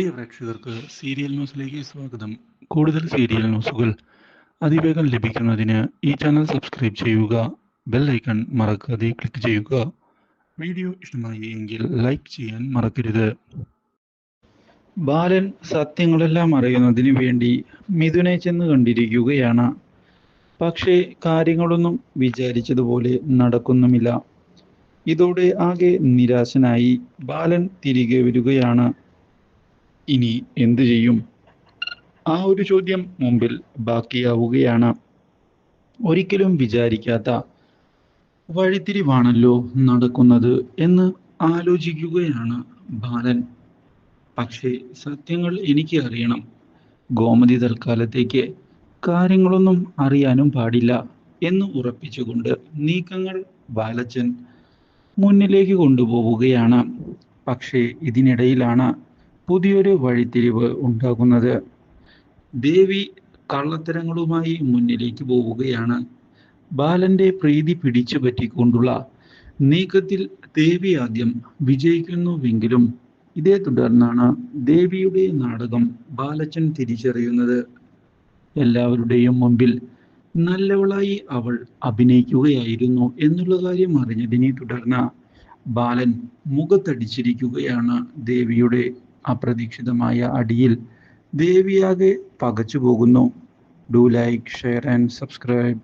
പ്രിയ പ്രേക്ഷകർക്ക് സീരിയൽ ന്യൂസിലേക്ക് സ്വാഗതം. കൂടുതൽ സീരിയൽ ന്യൂസുകൾ അതിവേഗം ലഭിക്കുന്നതിന് ഈ ചാനൽ സബ്സ്ക്രൈബ് ചെയ്യുക ബെൽ ഐക്കൺ മറക്കാതെ ക്ലിക്ക് ചെയ്യുക. വീഡിയോ ഇഷ്ടമായി എങ്കിൽ ലൈക്ക് ചെയ്യാൻ മറക്കരുത്. ബാലൻ സത്യങ്ങളെല്ലാം അറിയുന്നതിന് വേണ്ടി മിഥുനെ ചെന്ന് കണ്ടിരിക്കുകയാണ്. പക്ഷേ കാര്യങ്ങളൊന്നും വിചാരിച്ചതുപോലെ നടക്കുന്നുമില്ല. ഇതോടെ ആകെ നിരാശനായി ബാലൻ തിരികെ വരികയാണ്. ഇനി എന്തു ചെയ്യും? ആ ഒരു ചോദ്യം മുമ്പിൽ ബാക്കിയാവുകയാണ്. ഒരിക്കലും വിചാരിക്കാത്ത വഴിത്തിരിവാണല്ലോ നടക്കുന്നത് എന്ന് ആലോചിക്കുകയാണ് ബാലൻ. പക്ഷേ സത്യങ്ങൾ എനിക്ക് അറിയണം. ഗോമതി തൽക്കാലത്തേക്ക് കാര്യങ്ങളൊന്നും അറിയാനും പാടില്ല എന്ന് ഉറപ്പിച്ചുകൊണ്ട് നീക്കങ്ങൾ ബാലച്ചൻ മുന്നിലേക്ക് കൊണ്ടുപോവുകയാണ്. പക്ഷേ ഇതിനിടയിലാണ് പുതിയൊരു വഴിത്തിരിവ് ഉണ്ടാകുന്നത്. ദേവി കള്ളത്തരങ്ങളുമായി മുന്നിലേക്ക് പോവുകയാണ്. ബാലന്റെ പ്രീതി പിടിച്ചു പറ്റിക്കൊണ്ടുള്ള നീക്കത്തിൽ ദേവി ആദ്യം വിജയിക്കുന്നുവെങ്കിലും ഇതേ തുടർന്നാണ് ദേവിയുടെ നാടകം ബാലച്ചൻ തിരിച്ചറിയുന്നത്. എല്ലാവരുടെയും മുമ്പിൽ നല്ലവളായി അവൾ അഭിനയിക്കുകയായിരുന്നു എന്നുള്ള കാര്യം അറിഞ്ഞതിനെ തുടർന്ന് ബാലൻ മുഖത്തടിച്ചിരിക്കുകയാണ് ദേവിയുടെ അപ്രതീക്ഷിതമായ അടിയിൽ ദേവിയാകെ പകച്ചു പോകുന്നു do like share and subscribe